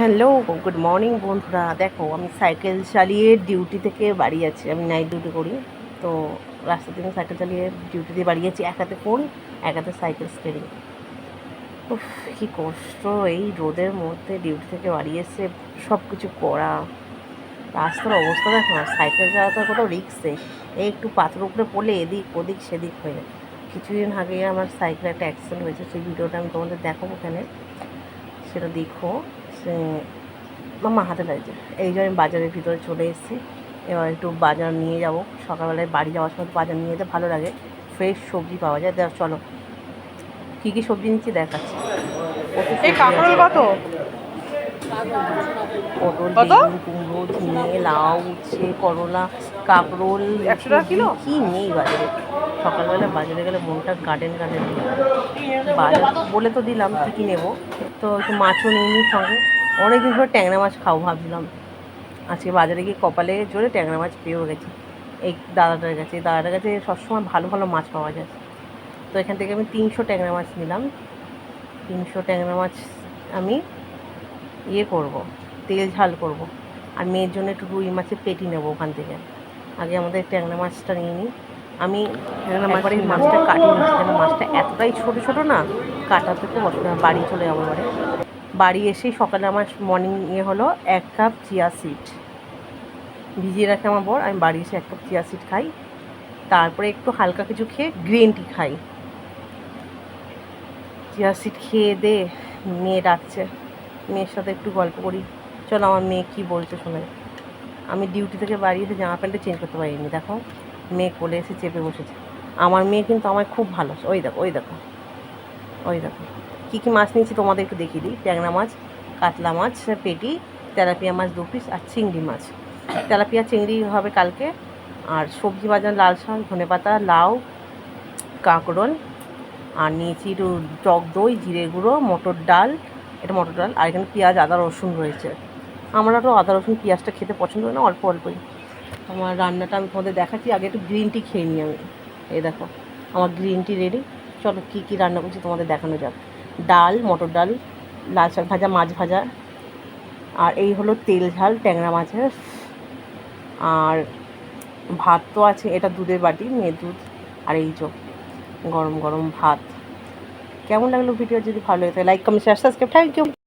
Hello good morning বন্ধুরা। দেখো, আমি সাইকেল চালিয়ে ডিউটি থেকে বাড়ি যাচ্ছি আমি নাইট ডিউটি করি। তো রাস্তা থেকে সাইকেল চালিয়ে ডিউটি দিয়ে বাড়ি যাচ্ছি এক হাতে ফোন এক হাতে সাইকেল স্টেরিং উফ, কী কষ্ট। এই রোদের মধ্যে ডিউটি থেকে বাড়ি এসে সব কিছু করা। রাস্তার অবস্থা দেখো না সাইকেল চালাতে কোথাও রিক্স এই একটু পাথর উপরে পড়লে এদিক, ওদিক, সেদিক হয়ে যায়। কিছুদিন আগে আমার সাইকেলে একটা অ্যাক্সিডেন্ট হয়েছে। সেই ভিডিওটা আমি তোমাদের দেখাবো ওখানে। সেটা দেখো। মামা হাতে লাগছে এই জন্য আমি বাজারের ভিতরে চলে এসেছি এবার একটু বাজার নিয়ে যাব। সকালবেলায় বাড়ি যাওয়ার সময় বাজার নিয়ে যেতে ভালো লাগে। ফ্রেশ সবজি পাওয়া যায়। দেখ চলো। কী কী সবজি নিচ্ছি দেখাচ্ছি। আছে। কত? পটল? বেগুন কুমড়ো ঝিঙে লাউ উচ্ছে করলা কাঁকরোল একশো টাকা কিলো? কি নেই বাজারে। সকালবেলা বাজারে গেলে মনটা গার্ডেন গার্ডেন বাজার বলে তো দিলাম কী কী নেব। তো একটু মাছও নিয়ে নিই সঙ্গে। অনেকদিন ধরে ট্যাংরা মাছ খাব ভাবছিলাম। আজকে বাজারে গিয়ে কপালে জোরে ট্যাংরা মাছ পেয়েও গেছি। এই দাদাটার কাছে এই দাদাটার কাছে সবসময় ভালো ভালো মাছ পাওয়া যায়। তো এখান থেকে আমি তিনশো ট্যাংরা মাছ নিলাম। তিনশো ট্যাংরা মাছ আমি ইয়ে করব তেল ঝাল করব। আর মেয়ের জন্য একটু রুই মাছের পেটি নেব ওখান থেকে। আগে আমাদের ট্যাংরা মাছটা নিয়ে নিই। আমি একবার মাছটা নিচ্ছি। মাছটা এতটাই ছোটো ছোটো না কাটাতে খুব অসুবিধা। বাড়ি চলে যাব এবারে। বাড়ি এসেই সকালে আমার মর্নিং ইয়ে হলো এক কাপ চিয়া সিড ভিজিয়ে রাখে আমার বর, আমি বাড়ি এসে এক কাপ চিয়া সিড খাই। তারপরে একটু হালকা কিছু খেয়ে গ্রিন টি খাই। চিয়া সিড খেয়ে দে, মেয়ে ডাকছে। মেয়ের সাথে একটু গল্প করি। চলো আমার মেয়ে কী বলছে শোনে। আমি ডিউটি থেকে বাড়ি এসে জামা প্যান্টটা চেঞ্জ করতে পারিনি, দেখো। মেয়ে কোলে এসে চেপে বসেছে। আমার মেয়ে কিন্তু আমায় খুব ভালো ওই দেখো ওই দেখো ওই দেখো। কী কী মাছ নিয়েছি তোমাদের একটু দেখিয়ে দিই। ট্যাংরা মাছ, কাতলা মাছ, পেটি, তেলাপিয়া মাছ দু পিস আর চিংড়ি মাছ। তেলাপিয়া, চিংড়ি হবে কালকে। আর সবজি বাজার লাল শাক, ধনে পাতা, লাউ, কাঁকরোল। আর নিয়েছি একটু টক দই, জিরে গুঁড়ো, মটর ডাল। এটা মটর ডাল। আর এখানে পেঁয়াজ, আদা, রসুন রয়েছে। আমরা তো আদা, রসুন, পেঁয়াজটা খেতে পছন্দ না, অল্প, অল্পই। আমার রান্নাটা আমি তোমাদের দেখাচ্ছি। আগে একটু গ্রিন টি খেয়ে নিই আমি। এই দেখো, আমার গ্রিন টি রেডি চলো কী কী রান্না করছি তোমাদের দেখানো যাক। ডাল, মটর ডাল, লাল শাক ভাজা, মাছ ভাজা। আর এই হলো তেল ঝাল, ট্যাংরা মাছের। আর ভাত তো আছে, এটা দুধের বাটি মেয়ে দুধ আর এই চোখ গরম গরম ভাত। কেমন লাগল ভিডিও যদি ভালো লাগে like comment share subscribe thank you